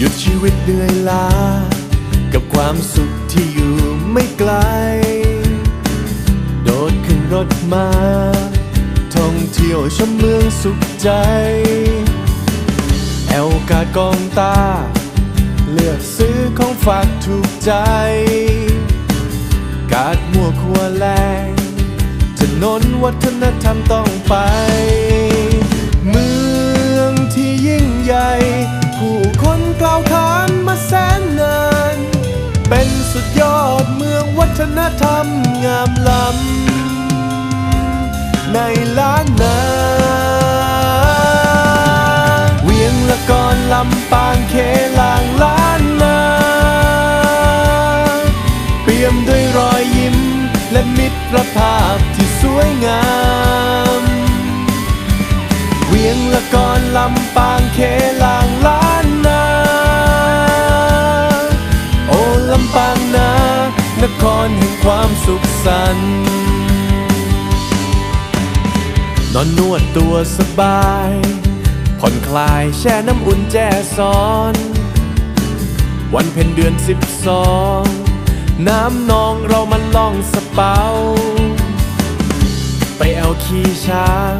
หยุดชีวิตเหนื่อยล้า กับความสุขที่อยู่ไม่ไกล โดดขึ้นรถมา ท่องเที่ยวชมเมืองสุขใจ แอลกาดกองตา เลือกซื้อของฝากถูกใจ กาดมัวคัวแรงถนนวัฒนธรรมต้องไป วัฒนธรรมงามล้ำ ในล้านนาเวียงละกอนลำปางเคลางล้านนาเปี่ยมด้วยรอยยิ้ม และมิตรภาพที่สวยงาม เวียงละกอนลำปางเคลางล้านนาโอ้ลำปางนานครแห่ง ความสุขสันต์นอนนวดตัวสบาย ผ่อนคลายแช่น้ำอุ่นแจ่ซ้อน วันเพ็ญเดือนสิบสอง น้ำนองเรามันล่องสเปา ไปเอาขี่ช้าง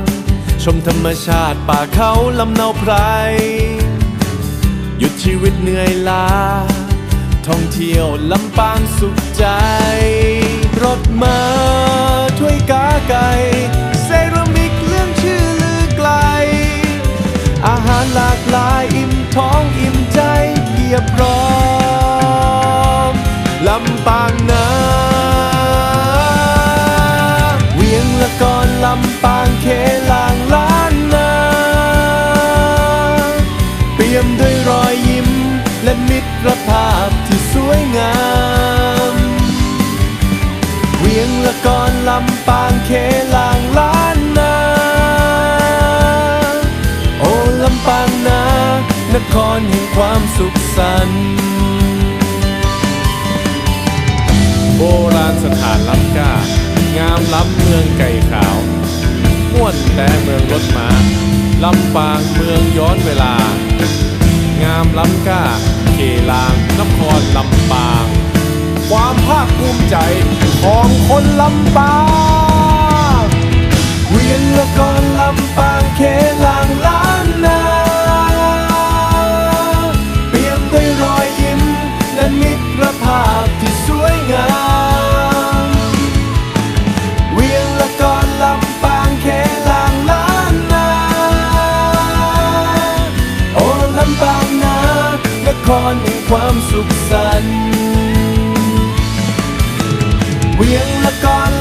ชมธรรมชาติป่าเขาลำเนาไพร หยุดชีวิตเหนื่อยล้า ท่องเที่ยวลำปางสุขใจ รถมาถ้วยกาไก่เซรามิกเรื่องชื่อลือไกล อาหารหลากหลายอิ่มท้องอิ่มใจเพียบพร้อมลำปางนาเวียงละกอนลำปางเคลางล้านนาเปี่ยมด้วยรอยยิ้มและมิตรภาพที่ วยงามเวียงละกอนลำปางเคลางล้านนาโอ้ลำปางนานครแห่งความสุขสันต์โบราณสถานล้ำกล้างามล้ำเมืองไก่ขาวม่วนแต่เมืองรถม้าลำปางเมืองย้อนเวลา งามล้ำกล้าเกลาง นครลำปาง ความภาคภูมิใจของคนลำปาง ครแห่งความสุขสันต์เวียงละกอน